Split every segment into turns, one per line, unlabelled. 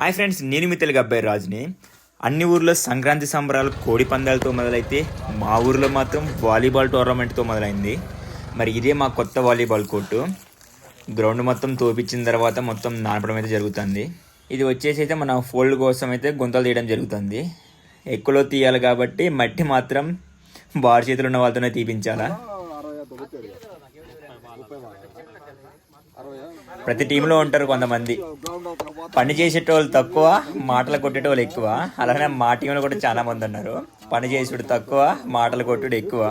Hi friends నేను మీ తెలుగు అబ్బాయి రాజుని. అన్ని ఊర్లో సంక్రాంతి సంబరాలు కోడి పందాలతో మొదలైతే మా ఊర్లో మాత్రం వాలీబాల్ టోర్నమెంట్తో మొదలైంది. మరి ఇదే మా కొత్త వాలీబాల్ కోర్టు. గ్రౌండ్ మొత్తం తోపించిన తర్వాత మొత్తం నానపడం అయితే జరుగుతుంది. ఇది వచ్చేసి అయితే మన ఫోల్డ్ కోసం అయితే గుంతలు తీయడం జరుగుతుంది. ఎక్కువలో తీయాలి కాబట్టి మట్టి మాత్రం బార్ చేతులు ఉన్న వాళ్ళతోనే తీపించాలా? ప్రతి టీంలో ఉంటారు కొంతమంది. పని చేసేటోళ్ళు తక్కువ మాటలు కొట్టేటోళ్ళు ఎక్కువ. అలానే మా టీంలో కూడా చాలా మంది ఉన్నారు. పని చేసేడు తక్కువ మాటలు కొట్టుడు ఎక్కువ.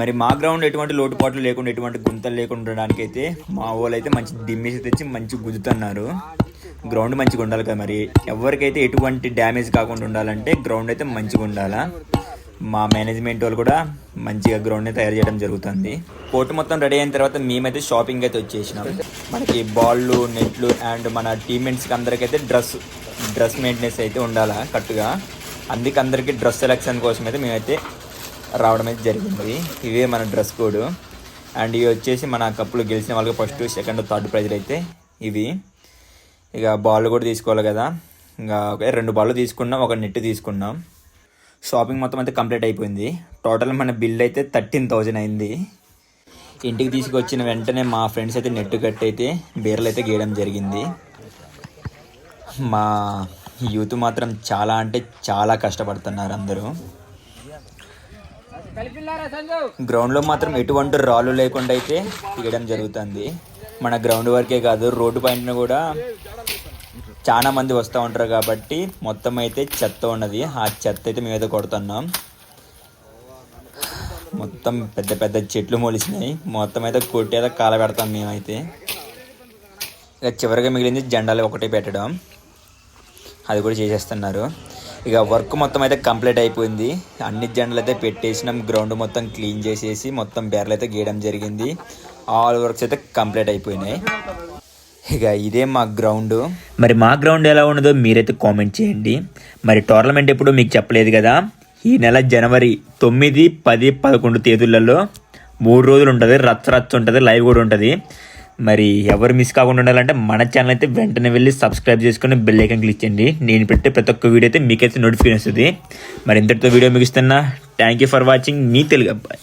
మరి మా గ్రౌండ్ ఎటువంటి లోటుపాట్లు లేకుండా ఎటువంటి గుంతలు లేకుండా ఉండడానికి అయితే మా వాళ్ళు అయితే మంచి దిమ్మేసి తెచ్చి మంచి గుద్దుతున్నారు. గ్రౌండ్ మంచిగా ఉండాలి కదా మరి. ఎవరికైతే ఎటువంటి డ్యామేజ్ కాకుండా ఉండాలంటే గ్రౌండ్ అయితే మంచిగా ఉండాలా? మా మేనేజ్మెంట్ వాళ్ళు కూడా మంచిగా గ్రౌండ్ని తయారు చేయడం జరుగుతుంది. కోర్టు మొత్తం రెడీ అయిన తర్వాత మేమైతే షాపింగ్ అయితే వచ్చేసినాం. మనకి బాళ్ళు నెట్లు అండ్ మన టీమ్మెంట్స్కి అందరికైతే డ్రెస్ డ్రెస్ మెయింటెనెన్స్ అయితే ఉండాలా కరెక్ట్గా అందుకే అందరికీ డ్రెస్ సెలెక్షన్ కోసం అయితే మేమైతే రావడం అయితే జరిగింది. ఇవే మన డ్రెస్ కోడ్ అండ్ ఇవి వచ్చేసి మన కప్పులు గెలిచిన వాళ్ళకి ఫస్ట్ సెకండ్ థర్డ్ ప్రైజ్లు అయితే ఇవి. ఇక బాల్ కూడా తీసుకోవాలి కదా. ఇంకా ఒక రెండు బాల్ తీసుకున్నాం ఒక నెట్ తీసుకున్నాం. షాపింగ్ మొత్తం అయితే కంప్లీట్ అయిపోయింది. టోటల్ మన బిల్ అయితే థర్టీన్ థౌజండ్ అయింది. ఇంటికి తీసుకొచ్చిన వెంటనే మా ఫ్రెండ్స్ అయితే నెట్ కట్టి అయితే బీరలు అయితే గీయడం జరిగింది. మా యూత్ మాత్రం చాలా అంటే చాలా కష్టపడుతున్నారు అందరూ. గ్రౌండ్లో మాత్రం ఎటువంటి రాళ్ళు లేకుండా అయితే తీయడం జరుగుతుంది. మన గ్రౌండ్ వరకే కాదు రోడ్డు పైన కూడా చాలా మంది వస్తూ ఉంటారు కాబట్టి మొత్తం అయితే చెత్త ఉన్నది. ఆ చెత్త అయితే మేమైతే కొడుతున్నాం. మొత్తం పెద్ద పెద్ద చెట్లు మొలిసినాయి. మొత్తం అయితే కొట్టేదో కాల పెడతాం మేమైతే. ఇక చివరిగా మిగిలింది జెండాలు ఒకటి పెట్టడం. అది కూడా చేసేస్తున్నారు. ఇక వర్క్ మొత్తం అయితే కంప్లీట్ అయిపోయింది. అన్ని జెండలు అయితే పెట్టేసినాం. గ్రౌండ్ మొత్తం క్లీన్ చేసేసి మొత్తం బెర్రలు అయితే గీయడం జరిగింది. ఆల్ వర్క్స్ అయితే కంప్లీట్ అయిపోయినాయి. ఇక ఇదే మా గ్రౌండ్. మరి మా గ్రౌండ్ ఎలా ఉన్నదో మీరైతే కామెంట్ చేయండి. మరి టోర్నమెంట్ ఎప్పుడు మీకు చెప్పలేదు కదా? ఈ నెల జనవరి తొమ్మిది పది పదకొండు తేదీలలో మూడు రోజులు ఉంటుంది రచ్చ రచ్చ ఉంటుంది లైవ్ కూడా ఉంటుంది. మరి ఎవరు మిస్ కాకుండా ఉండాలంటే మన ఛానల్ అయితే వెంటనే వెళ్ళి సబ్స్క్రైబ్ చేసుకుని బెల్ ఐకన్ క్లిక్ చేయండి. నేను పెట్టే ప్రతి ఒక్క వీడియో అయితే మీకైతే నోటిఫికేషన్ వస్తుంది. మరి ఇంతటితో వీడియో ముగిస్తున్నా. థ్యాంక్ యూ ఫర్ వాచింగ్ మీ తెలుగు అబ్బాయి.